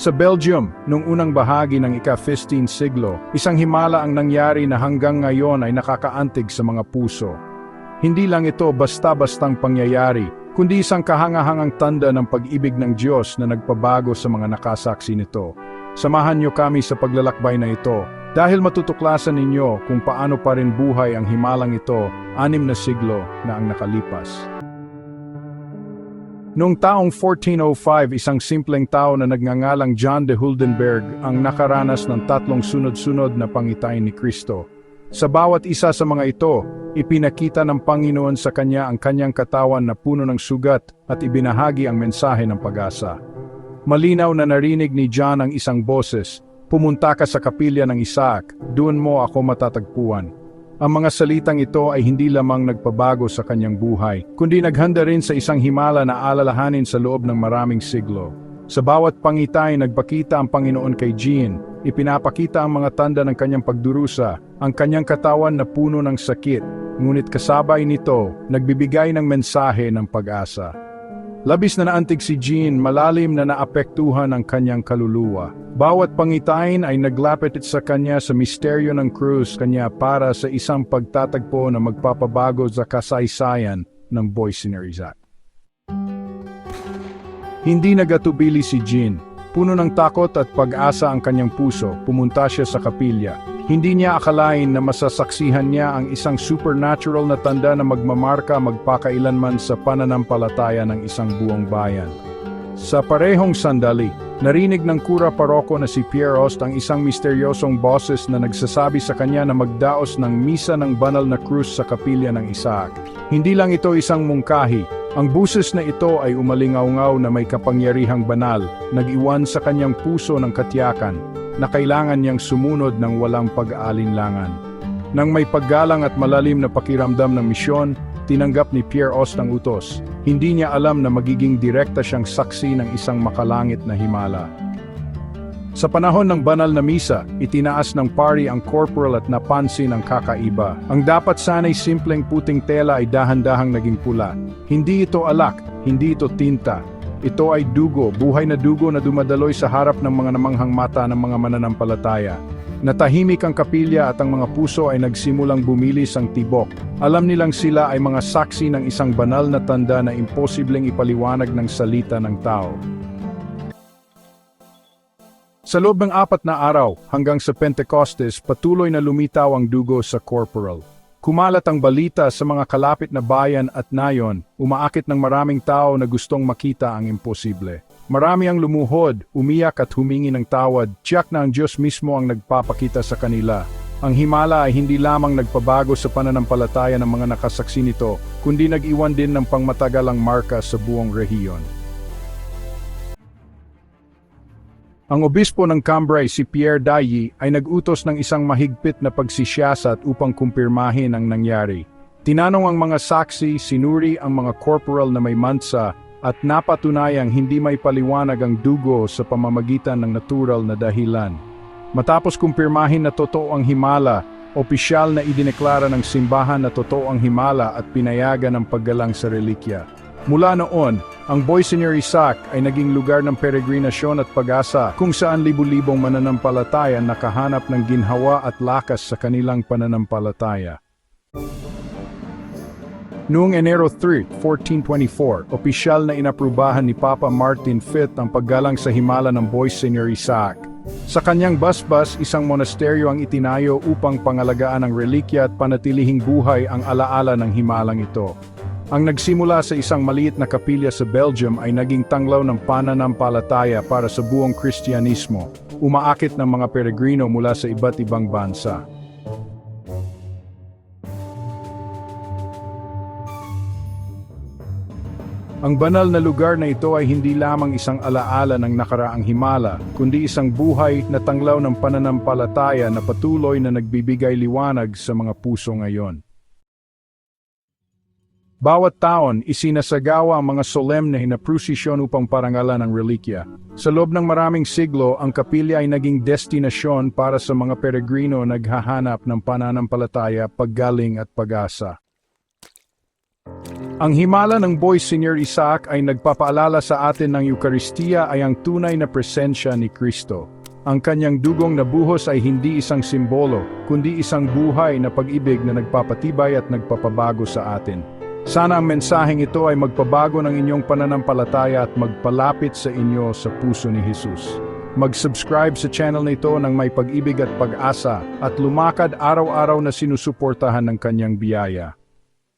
Sa Belgium, noong unang bahagi ng ika-15 siglo, isang himala ang nangyari na hanggang ngayon ay nakakaantig sa mga puso. Hindi lang ito basta-bastang pangyayari, kundi isang kahangahangang tanda ng pag-ibig ng Diyos na nagpabago sa mga nakasaksi nito. Samahan niyo kami sa paglalakbay na ito dahil matutuklasan ninyo kung paano pa rin buhay ang himalang ito anim na siglo na ang nakalipas. Noong taong 1405, isang simpleng tao na nagngangalang John de Huldenberg ang nakaranas ng tatlong sunod-sunod na pangitain ni Kristo. Sa bawat isa sa mga ito, ipinakita ng Panginoon sa kanya ang kanyang katawan na puno ng sugat at ibinahagi ang mensahe ng pag-asa. Malinaw na narinig ni John ang isang boses, Pumunta ka sa kapilya ng Isaac, doon mo ako matatagpuan. Ang mga salitang ito ay hindi lamang nagpabago sa kanyang buhay, kundi naghanda rin sa isang himala na alalahanin sa loob ng maraming siglo. Sa bawat pangitay nagpakita ang Panginoon kay Jean, ipinapakita ang mga tanda ng kanyang pagdurusa, ang kanyang katawan na puno ng sakit, ngunit kasabay nito, nagbibigay ng mensahe ng pag-asa. Labis na naantig si Jean, malalim na naapektuhan ang kanyang kaluluwa. Bawat pangitain ay naglapit sa kanya sa misteryo ng krus kanya para sa isang pagtatagpo na magpapabago sa kasaysayan ng Boysener Isaac. Hindi nagatubili si Jean. Puno ng takot at pag-asa ang kanyang puso, pumunta siya sa kapilya. Hindi niya akalain na masasaksihan niya ang isang supernatural na tanda na magmamarka magpakailanman sa pananampalataya ng isang buong bayan. Sa parehong sandali, narinig ng kura paroko na si Pierre Ost ang isang misteryosong boses na nagsasabi sa kanya na magdaos ng misa ng banal na krus sa kapilya ng Isaac. Hindi lang ito isang mungkahi, ang buses na ito ay umalingaw-ngaw na may kapangyarihang banal, nag-iwan sa kanyang puso ng katiyakan, na kailangan niyang sumunod ng walang pag-aalinlangan. Nang may paggalang at malalim na pakiramdam ng misyon, tinanggap ni Pierre Ost ang utos. Hindi niya alam na magiging direkta siyang saksi ng isang makalangit na himala. Sa panahon ng banal na misa, itinaas ng pari ang corporal at napansin ang kakaiba. Ang dapat sana'y simpleng puting tela ay dahan-dahang naging pula. Hindi ito alak, hindi ito tinta. Ito ay dugo, buhay na dugo na dumadaloy sa harap ng mga namanghang mata ng mga mananampalataya. Natahimik ang kapilya at ang mga puso ay nagsimulang bumilis ang tibok. Alam nilang sila ay mga saksi ng isang banal na tanda na imposibleng ipaliwanag ng salita ng tao. Sa loob ng apat na araw, hanggang sa Pentecostes, patuloy na lumitaw ang dugo sa corporal. Kumalat ang balita sa mga kalapit na bayan at nayon, umaakit ng maraming tao na gustong makita ang imposible. Marami ang lumuhod, umiyak at humingi ng tawad, tiyak na ang Diyos mismo ang nagpapakita sa kanila. Ang himala ay hindi lamang nagpabago sa pananampalataya ng mga nakasaksi nito, kundi nag-iwan din ng pangmatagalang marka sa buong rehiyon. Ang obispo ng Cambrai, si Pierre Dailly, ay nag-utos ng isang mahigpit na pagsisiyasat upang kumpirmahin ang nangyari. Tinanong ang mga saksi, sinuri ang mga corporal na may mansa, at napatunayang hindi may paliwanag ang dugo sa pamamagitan ng natural na dahilan. Matapos kumpirmahin na totoo ang himala, opisyal na idineklara ng simbahan na totoo ang himala at pinayagan ang paggalang sa relikya. Mula noon, ang Boysener Isaac ay naging lugar ng peregrinasyon at pag-asa kung saan libu-libong mananampalataya nakahanap ng ginhawa at lakas sa kanilang pananampalataya. Noong Enero 3, 1424, opisyal na inaprubahan ni Papa Martin V ang paggalang sa himala ng Boysener Isaac. Sa kanyang basbas, isang monasteryo ang itinayo upang pangalagaan ang relikya at panatilihing buhay ang alaala ng himalang ito. Ang nagsimula sa isang maliit na kapilya sa Belgium ay naging tanglaw ng pananampalataya para sa buong Kristyanismo, umaakit ng mga peregrino mula sa iba't ibang bansa. Ang banal na lugar na ito ay hindi lamang isang alaala ng nakaraang himala, kundi isang buhay na tanglaw ng pananampalataya na patuloy na nagbibigay liwanag sa mga puso ngayon. Bawat taon, isinasagawa ang mga solemne na prosesyon upang parangalan ang relikya. Sa loob ng maraming siglo, ang kapilya ay naging destinasyon para sa mga peregrino naghahanap ng pananampalataya, paggaling at pag-asa. Ang himala ng Boy Senior Isaac ay nagpapaalala sa atin ng Eukaristiya ay ang tunay na presensya ni Kristo. Ang kanyang dugong na buhos ay hindi isang simbolo, kundi isang buhay na pag-ibig na nagpapatibay at nagpapabago sa atin. Sana ang mensaheng ito ay magpabago ng inyong pananampalataya at magpalapit sa inyo sa puso ni Jesus. Mag-subscribe sa channel na ito ng may pag-ibig at pag-asa at lumakad araw-araw na sinusuportahan ng kanyang biyaya.